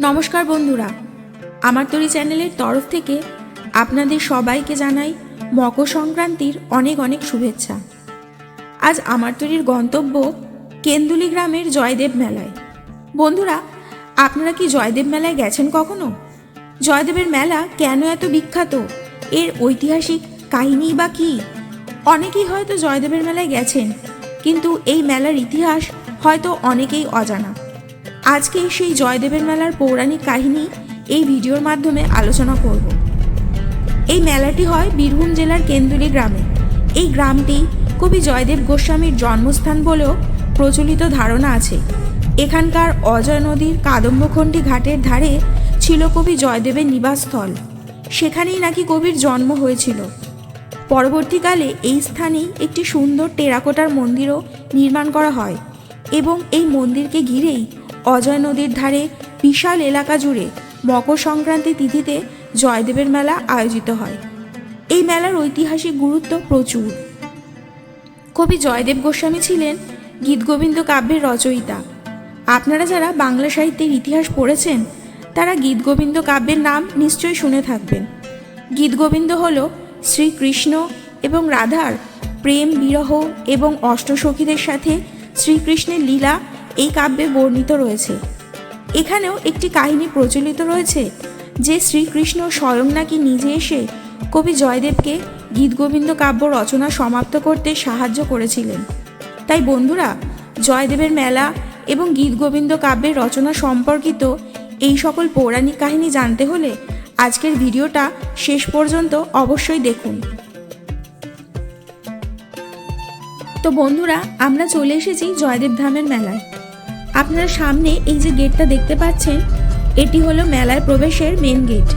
নমস্কার বন্ধুরা, আমার তরি চ্যানেলের তরফ থেকে আপনাদের সবাইকে জানাই মকর সংক্রান্তির অনেক অনেক শুভেচ্ছা। আজ আমার তরির গন্তব্য কেন্দুলি গ্রামের জয়দেব মেলায়। বন্ধুরা, আপনারা কি জয়দেব মেলায় গেছেন কখনো? জয়দেবের মেলা কেন এত বিখ্যাত? এর ঐতিহাসিক কাহিনী বা কী? অনেকেই হয়তো জয়দেবের মেলায় গেছেন, কিন্তু এই মেলার ইতিহাস হয়তো অনেকেই অজানা। আজকে সেই জয়দেবের মেলার পৌরাণিক কাহিনী এই ভিডিওর মাধ্যমে আলোচনা করব। এই মেলাটি হয় বীরভূম জেলার কেন্দুলি গ্রামে। এই গ্রামটি কবি জয়দেব গোস্বামীর জন্মস্থান বলেও প্রচলিত ধারণা আছে। এখানকার অজয় নদীর কাদম্বখণ্ডী ঘাটের ধারে ছিল কবি জয়দেবের নিবাসস্থল। সেখানেই নাকি কবির জন্ম হয়েছিল। পরবর্তীকালে এই স্থানেই একটি সুন্দর টেরাকোটার মন্দিরও নির্মাণ করা হয় এবং এই মন্দিরকে ঘিরেই অজয় নদীর ধারে বিশাল এলাকা জুড়ে মকর সংক্রান্তি তিথিতে জয়দেবের মেলা আয়োজিত হয়। এই মেলার ঐতিহাসিক গুরুত্ব প্রচুর। কবি জয়দেব গোস্বামী ছিলেন গীতগোবিন্দ কাব্যের রচয়িতা। আপনারা যারা বাংলা সাহিত্যের ইতিহাস পড়েছেন তারা গীতগোবিন্দ কাব্যের নাম নিশ্চয়ই শুনে থাকবেন। গীতগোবিন্দ হল শ্রীকৃষ্ণ এবং রাধার প্রেম, বিরহ এবং অষ্টসখীদের সাথে শ্রীকৃষ্ণের লীলা এই কাব্যে বর্ণিত রয়েছে। এখানেও একটি কাহিনী প্রচলিত রয়েছে যে শ্রীকৃষ্ণ স্বয়ং নাকি নিজে এসে কবি জয়দেবকে গীতগোবিন্দ কাব্য রচনা সমাপ্ত করতে সাহায্য করেছিলেন। তাই বন্ধুরা, জয়দেবের মেলা এবং গীতগোবিন্দ কাব্যের রচনা সম্পর্কিত এই সকল পৌরাণিক কাহিনী জানতে হলে আজকের ভিডিওটা শেষ পর্যন্ত অবশ্যই দেখুন। তো বন্ধুরা, আমরা চলে এসেছি জয়দেব ধামের মেলায়। আপনারা সামনে এই যে গেটটা দেখতে পাচ্ছেন, এটি হলো মেলায় প্রবেশের মেন গেট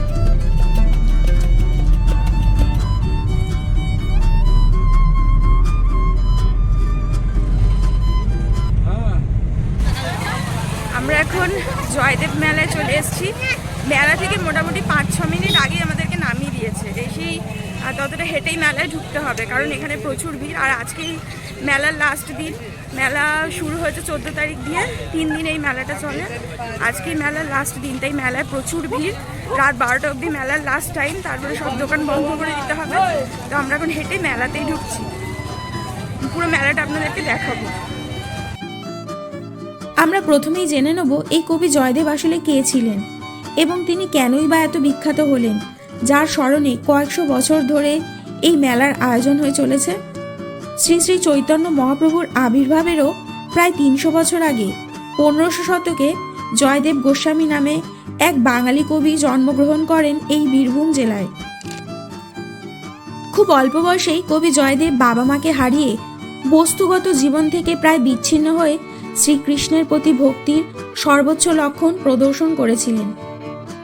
জয়দেব মেলায় চলে এসেছি। মেলা থেকে মোটামুটি পাঁচ ছ মিনিট আগে আমাদেরকে নামিয়ে দিয়েছে। আহ, ততটা হেঁটেই মেলায় ঢুকতে হবে কারণ এখানে প্রচুর ভিড়। আর আজকেই মেলার লাস্ট দিন। মেলা শুরু হয়েছে চোদ্দ তারিখ দিয়ে। তিন দিন এই মেলাটা চলে। আজকে মেলার লাস্ট দিন তাই মেলায় প্রচুর ভিড়। রাত বারোটা অবধি মেলার লাস্ট টাইম তারপরে সব দোকান বন্ধ করে দিতে হবে। তো আমরা এখন হেঁটে মেলাতেই ঢুকছি। পুরো মেলাটা আপনাদেরকে দেখাবো। আমরা প্রথমেই জেনে নেব এই কবি জয়দেব আসলে কে ছিলেন এবং তিনি কেনই বা এত বিখ্যাত হলেন, যার স্মরণে কয়েকশো বছর ধরে এই মেলার আয়োজন হয়ে চলেছে। শ্রী শ্রী চৈতন্য মহাপ্রভুর আবির্ভাবেরও প্রায় তিনশো বছর আগে পনেরোশো শতকে জয়দেব গোস্বামী নামে এক বাঙালি কবি জন্মগ্রহণ করেন এই বীরভূম জেলায়। খুব অল্প বয়সেই কবি জয়দেব বাবা মাকে হারিয়ে বস্তুগত জীবন থেকে প্রায় বিচ্ছিন্ন হয়ে শ্রীকৃষ্ণের প্রতি ভক্তির সর্বোচ্চ লক্ষণ প্রদর্শন করেছিলেন।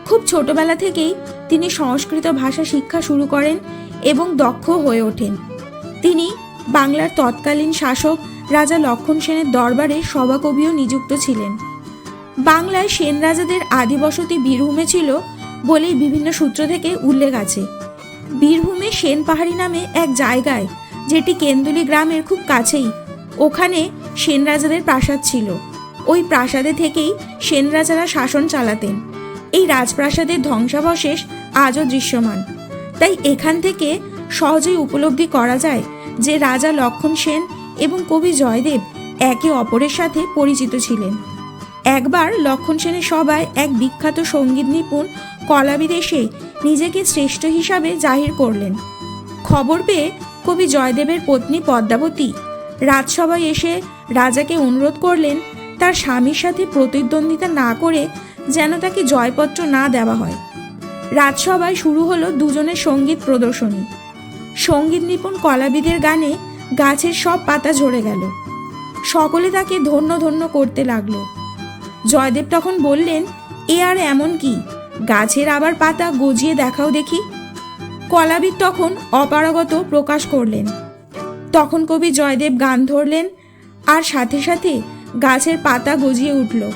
খুব ছোটবেলা থেকেই তিনি সংস্কৃত ভাষা শিক্ষা শুরু করেন এবং দক্ষ হয়ে ওঠেন। তিনি বাংলার তৎকালীন শাসক রাজা লক্ষণ সেনের দরবারে সভাকবিও নিযুক্ত ছিলেন। বাংলায় সেন রাজাদের আদিবসতি বীরভূমে ছিল বলেই বিভিন্ন সূত্র থেকে উল্লেখ আছে। বীরভূমে সেন পাহাড়ি নামে এক জায়গায়, যেটি কেন্দুলি গ্রামের খুব কাছেই, ওখানে সেন রাজাদের প্রাসাদ ছিল। ওই প্রাসাদে থেকেই সেন রাজারা শাসন চালাতেন। এই রাজপ্রাসাদের ধ্বংসাবশেষ আজও দৃশ্যমান। তাই এখান থেকে সহজেই উপলব্ধি করা যায় যে রাজা লক্ষণ সেন এবং কবি জয়দেব একে অপরের সাথে পরিচিত ছিলেন। একবার লক্ষণ সেনের সভায় এক বিখ্যাত সংগীত নিপুণ কলাবিদ এসে নিজেকে শ্রেষ্ঠ হিসাবে জাহির করলেন। খবর পেয়ে কবি জয়দেবের পত্নী পদ্মাবতী রাজসভায় এসে রাজাকে অনুরোধ করলেন তার স্বামীর সাথে প্রতিদ্বন্দ্বিতা না করে যেন তাকে জয়পত্র না দেওয়া হয়। রাজসভায় শুরু হলো দুজনের সংগীত প্রদর্শনী। সংগীত নিপুণ কলাবিদের গানে গাছের সব পাতা ঝরে গেল। সকলে তাকে ধন্য ধন্য করতে লাগল। জয়দেব তখন বললেন, এ আর এমন কি? গাছের আবার পাতা গজিয়ে দেখাও দেখি। কলাবিদ তখন অপারগত প্রকাশ করলেন। তখন কবি জয়দেব গান ধরলেন আর সাথে সাথে গাছের পাতা গজিয়ে উঠল।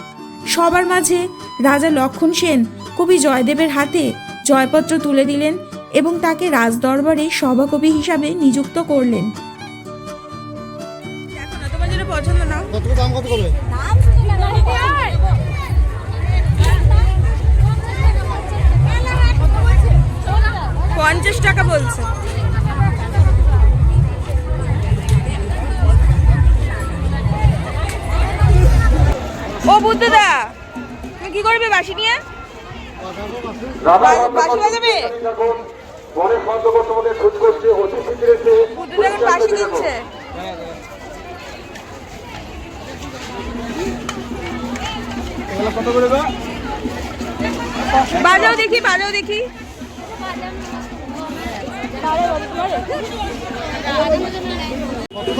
সবার মাঝে রাজা লক্ষণ সেন কবি জয়দেবের হাতে জয়পত্র তুলে দিলেন এবং তাকে রাজদরবারে সভাকবি হিসাবে নিযুক্ত করলেন। না দাম কত করবে? পঞ্চাশ টাকা বলছে। বুদ্ধদা তুমি কি করবে বাসি নিয়ে? বাজাবে? খোঁজ করছে অতি বাসি দিচ্ছে। গো বাজাও দেখি বাজাও দেখি।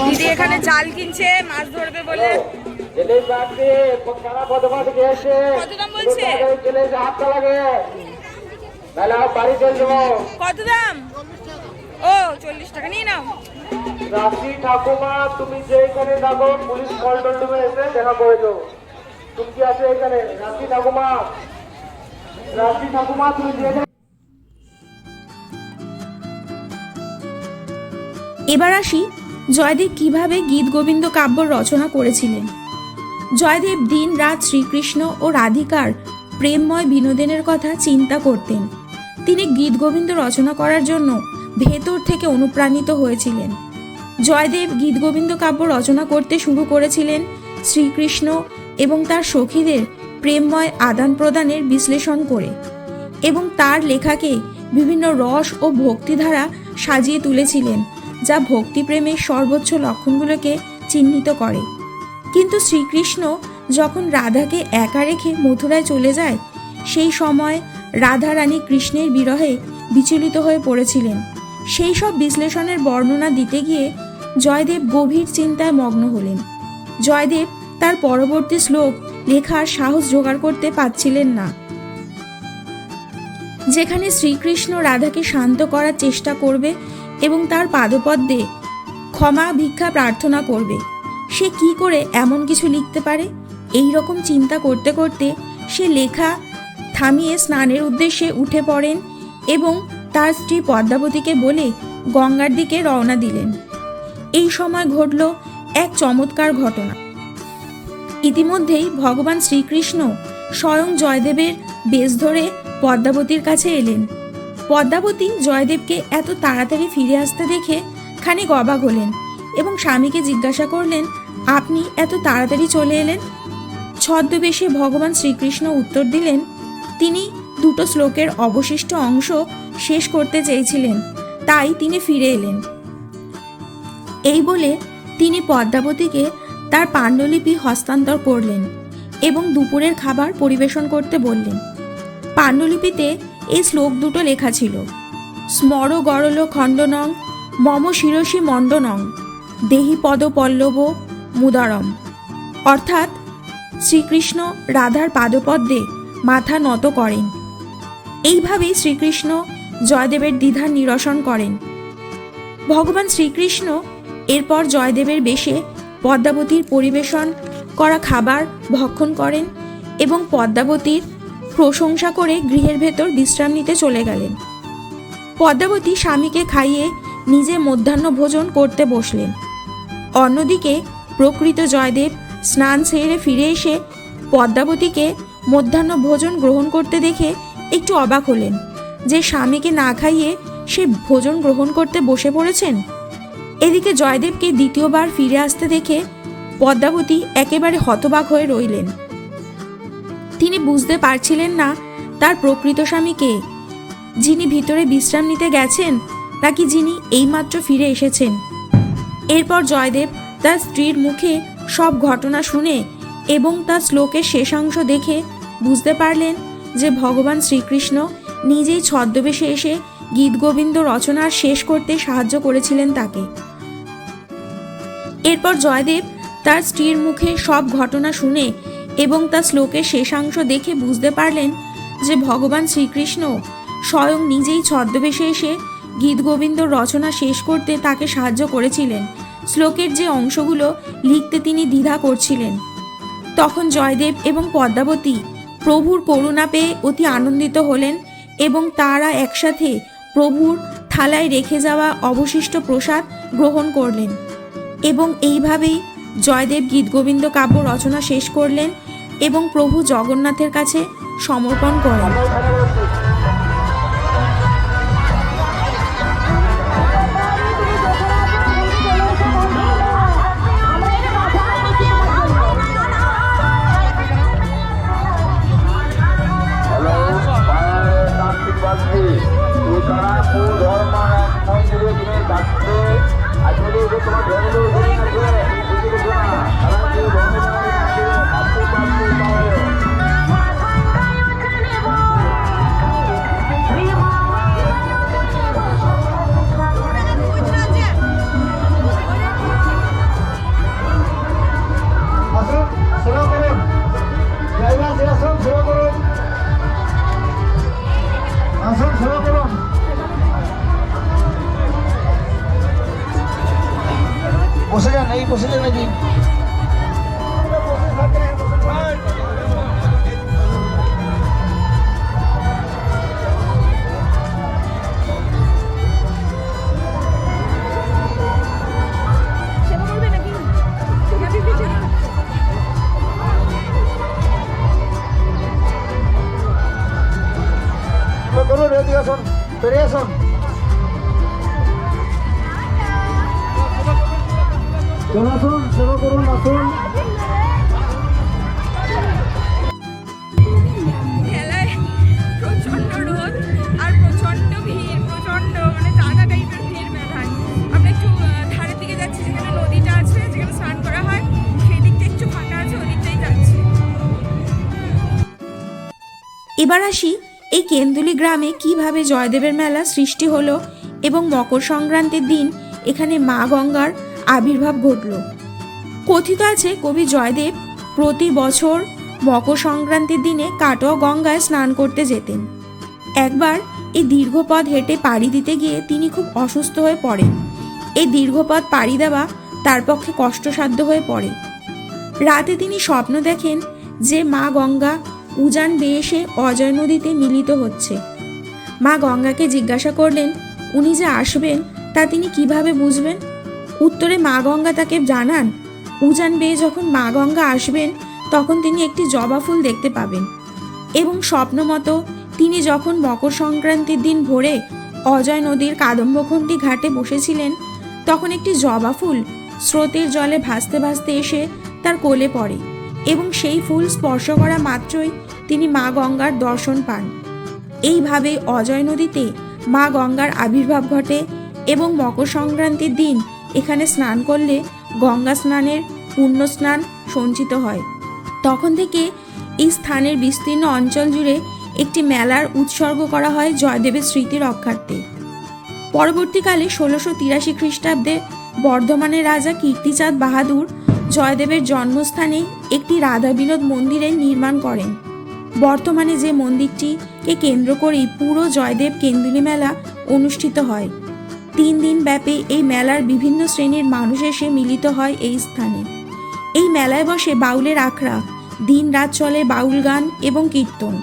দিদি এখানে জাল কিনছে মাছ ধরবে বলে। জেলে বাড়ছে সারা পদমা থেকে এসে? জেলে হাতটা লাগে তাহলে আমার বাড়ি চলে যাব কত দাম ও চল্লিশ টাকা নিয়ে নাও। রাশি ঠাকুমা তুমি যেখানে থাকো পুলিশ কন্ট্রোল রুমে এসে দেখা করে দাও তুমি কি আছে এখানে? রাশি ঠাকুমা। রাশি ঠাকুমা তুমি যেখানে এবার আসি জয়দেব কীভাবে গীত গোবিন্দ কাব্য রচনা করেছিলেন। জয়দেব দিন রাত শ্রীকৃষ্ণ ও রাধিকার প্রেমময় বিনোদনের কথা চিন্তা করতেন। তিনি গীত গোবিন্দ রচনা করার জন্য ভেতর থেকে অনুপ্রাণিত হয়েছিলেন। জয়দেব গীত গোবিন্দ কাব্য রচনা করতে শুরু করেছিলেন শ্রীকৃষ্ণ এবং তার সখীদের প্রেমময় আদান প্রদানের বিশ্লেষণ করে এবং তার লেখাকে বিভিন্ন রস ও ভক্তিধারা সাজিয়ে তুলেছিলেন, যা ভক্তিপ্রেমের সর্বোচ্চ লক্ষণগুলোকে চিহ্নিত করে। কিন্তু শ্রীকৃষ্ণ যখন রাধাকে একা রেখে মথুরায় চলে যায়, সেই সময় রাধা রানী কৃষ্ণের বিরহে বিচলিত হয়ে পড়েছিলেন। সেই সব বিশ্লেষণের বর্ণনা দিতে গিয়ে জয়দেব গভীর চিন্তায় মগ্ন হলেন। জয়দেব তার পরবর্তী শ্লোক লেখার সাহস জোগাড় করতে পারছিলেন না। যেখানে শ্রীকৃষ্ণ রাধাকে শান্ত করার চেষ্টা করবে এবং তার পাদপদ্মে ক্ষমা ভিক্ষা প্রার্থনা করবে। সে কি করে এমন কিছু লিখতে পারে? এই রকম চিন্তা করতে করতে সে লেখা থামিয়ে স্নানের উদ্দেশ্যে উঠে পড়েন এবং তার স্ত্রী পদ্মাবতীকে বলে গঙ্গার দিকে রওনা দিলেন। এই সময় ঘটল এক চমৎকার ঘটনা। ইতিমধ্যেই ভগবান শ্রীকৃষ্ণ স্বয়ং জয়দেবের বেশ ধরে পদ্মাবতীর কাছে এলেন। পদ্মাবতী জয়দেবকে এত তাড়াতাড়ি ফিরে আসতে দেখে খানিক অবাক হলেন এবং স্বামীকে জিজ্ঞাসা করলেন আপনি এত তাড়াতাড়ি চলে এলেন? ছদ্মবেশে ভগবান শ্রীকৃষ্ণ উত্তর দিলেন, তিনি দুটো শ্লোকের অবশিষ্ট অংশ শেষ করতে চেয়েছিলেন, তাই তিনি ফিরে এলেন। এই বলে তিনি পদ্মাবতীকে তার পাণ্ডুলিপি হস্তান্তর করলেন এবং দুপুরের খাবার পরিবেশন করতে বললেন। পাণ্ডুলিপিতে এই শ্লোক দুটো লেখা ছিল, স্মর গরল খণ্ডনং, মম শিরসি মণ্ডনং দেহি পদ পল্লব মুদারম। অর্থাৎ শ্রীকৃষ্ণ রাধার পাদপদ্মে মাথা নত করেন। এইভাবেই শ্রীকৃষ্ণ জয়দেবের দ্বিধার নিরসন করেন। ভগবান শ্রীকৃষ্ণ এরপর জয়দেবের বেশে পদ্মাবতীর পরিবেশন করা খাবার ভক্ষণ করেন এবং পদ্মাবতীর প্রশংসা করে গৃহের ভেতর বিশ্রাম নিতে চলে গেলেন। পদ্মাবতী স্বামীকে খাইয়ে নিজে মধ্যাহ্ন ভোজন করতে বসলেন। অন্যদিকে প্রকৃত জয়দেব স্নান সেরে ফিরে এসে পদ্মাবতীকে মধ্যাহ্ন ভোজন গ্রহণ করতে দেখে একটু অবাক হলেন। যে স্বামীকে না খাইয়ে সে ভোজন গ্রহণ করতে বসে পড়েছেন? এদিকে জয়দেবকে দ্বিতীয়বার ফিরে আসতে দেখে পদ্মাবতী একেবারে হতবাক হয়ে রইলেন। তিনি বুঝতে পারছিলেন না তার প্রকৃত স্বামী কে? যিনি ভিতরে বিশ্রাম নিতে গেছেন নাকি যিনি এইমাত্র ফিরে এসেছেন? এরপর জয়দেব তার স্ত্রীর মুখে সব ঘটনা শুনে এবং তার শ্লোকের শেষাংশ দেখে বুঝতে পারলেন যে ভগবান শ্রীকৃষ্ণ নিজেই ছদ্মবেশে এসে গীতগোবিন্দ রচনার শেষ করতে সাহায্য করেছিলেন তাকে। এরপর জয়দেব তার স্ত্রীর মুখে সব ঘটনা শুনে এবং তার শ্লোকের শেষাংশ দেখে বুঝতে পারলেন যে ভগবান শ্রীকৃষ্ণ স্বয়ং নিজেই ছদ্মবেশে এসে গীতগোবিন্দ রচনা শেষ করতে তাকে সাহায্য করেছিলেন। শ্লোকের যে অংশগুলো লিখতে তিনি দ্বিধা করছিলেন। তখন জয়দেব এবং পদ্মাবতী প্রভুর করুণা পেয়ে অতি আনন্দিত হলেন এবং তারা একসাথে প্রভুর থালায় রেখে যাওয়া অবশিষ্ট প্রসাদ গ্রহণ করলেন এবং এইভাবেই জয়দেব গীতগোবিন্দ কাব্য রচনা শেষ করলেন এবং প্রভু জগন্নাথের কাছে সমর্পণ করেন। যাচ্ছে আজকে তোমার ধরে আছে এবার আসি এই কেন্দুলি গ্রামে কীভাবে জয়দেবের মেলা সৃষ্টি হলো এবং মকর সংক্রান্তির দিন এখানে মা গঙ্গার আবির্ভাব ঘটল। কথিত আছে কবি জয়দেব প্রতি বছর মকর সংক্রান্তির দিনে কাটোয়া গঙ্গায় স্নান করতে যেতেন। একবার এই দীর্ঘ পথ হেঁটে পাড়ি দিতে গিয়ে তিনি খুব অসুস্থ হয়ে পড়েন। এই দীর্ঘ পথ পাড়ি দেওয়া তার পক্ষে কষ্টসাধ্য হয়ে পড়ে। রাতে তিনি স্বপ্ন দেখেন যে মা গঙ্গা উজান বেয়ে এসে অজয় নদীতে মিলিত হচ্ছে। মা গঙ্গাকে জিজ্ঞাসা করলেন, উনি যে আসবেন, তা তিনি কীভাবে বুঝবেন? উত্তরে মা গঙ্গা তাকে জানান, উজান বেয়ে যখন মা গঙ্গা আসবেন, তখন তিনি একটি জবা ফুল দেখতে পাবেন। এবং স্বপ্ন মতো তিনি যখন মকর সংক্রান্তির দিন ভোরে অজয় নদীর কাদম্বখণ্ডি ঘাটে বসেছিলেন, তখন একটি জবা ফুল স্রোতের জলে ভাসতে ভাসতে এসে তার কোলে পড়ে এবং সেই ফুল স্পর্শ করা মাত্রই তিনি মা গঙ্গার দর্শন পান। এইভাবে অজয় নদীতে মা গঙ্গার আবির্ভাব ঘটে এবং মকর সংক্রান্তির দিন এখানে স্নান করলে গঙ্গা স্নানের পূর্ণ স্নান সঞ্চিত হয়। তখন থেকে এই স্থানের বিস্তীর্ণ অঞ্চল জুড়ে একটি মেলার উৎসর্গ করা হয় জয়দেবের স্মৃতি রক্ষার্থে। পরবর্তীকালে ষোলোশো তিরাশি খ্রিস্টাব্দে বর্ধমানের রাজা কীর্তিচাঁদ বাহাদুর জয়দেবের জন্মস্থানে একটি রাধা বিনোদ মন্দিরের নির্মাণ করেন। বর্তমানে যে মন্দিরটিকে কেন্দ্র করেই পুরো জয়দেব কেন্দুলি মেলা অনুষ্ঠিত হয়। তিন দিন ব্যাপী এই মেলার বিভিন্ন শ্রেণির মানুষ এসে মিলিত হয় এই স্থানে। এই মেলায় বসে বাউলের আখড়া দিন রাত চলে বাউল গান এবং কীর্তন।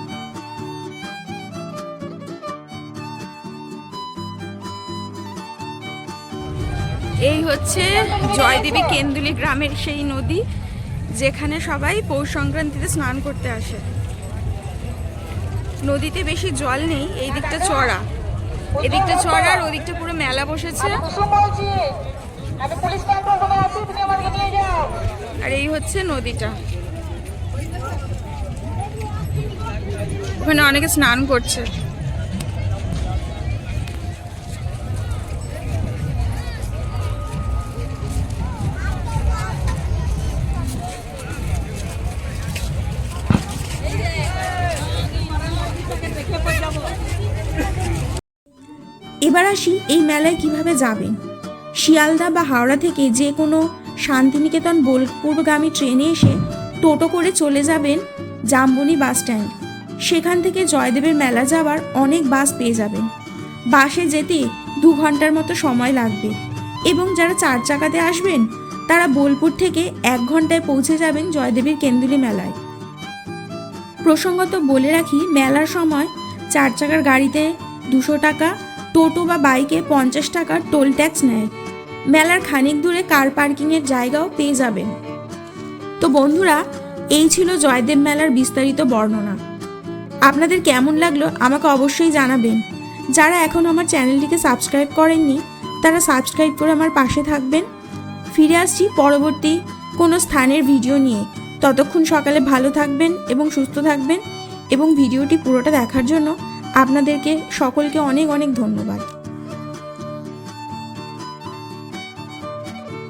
এই হচ্ছে জয়দেবী কেন্দুলি গ্রামের সেই নদী, যেখানে সবাই পৌষ সংক্রান্তিতে স্নান করতে আসে। নদীতে বেশি জল নেই এই দিকটা চড়া। এদিকটা চড়া আর ওদিকটা পুরো মেলা বসেছে। আর এই হচ্ছে নদীটা। ওখানে অনেকে স্নান করছে। এবার আসি এই মেলায় কীভাবে যাবেন শিয়ালদা বা হাওড়া থেকে যে কোনো শান্তিনিকেতন বোলপুরগামী ট্রেনে এসে টোটো করে চলে যাবেন জামবনি বাস স্ট্যান্ড। সেখান থেকে জয়দেবের মেলা যাওয়ার অনেক বাস পেয়ে যাবেন। বাসে যেতে দু ঘণ্টার মতো সময় লাগবে এবং যারা চার চাকাতে আসবেন, তারা বোলপুর থেকে এক ঘন্টায় পৌঁছে যাবেন জয়দেবীর কেন্দুলি মেলায়। প্রসঙ্গত বলে রাখি, মেলার সময় চার চাকার গাড়িতে দুশো টাকা টোটো বা বাইকে পঞ্চাশ টাকার টোল ট্যাক্স নেয়। মেলার খানিক দূরে কার পার্কিংয়ের জায়গাও পেয়ে যাবেন তো বন্ধুরা, এই ছিল জয়দেব মেলার বিস্তারিত বর্ণনা। আপনাদের কেমন লাগল আমাকে অবশ্যই জানাবেন। যারা এখন আমার চ্যানেলটিকে সাবস্ক্রাইব করেননি, তারা সাবস্ক্রাইব করে আমার পাশে থাকবেন। ফিরে আসছি পরবর্তী কোনো স্থানের ভিডিও নিয়ে। ততক্ষণ সকালে ভালো থাকবেন এবং সুস্থ থাকবেন এবং ভিডিওটি পুরোটা দেখার জন্য আপনাদেরকে সকলকে অনেক অনেক ধন্যবাদ।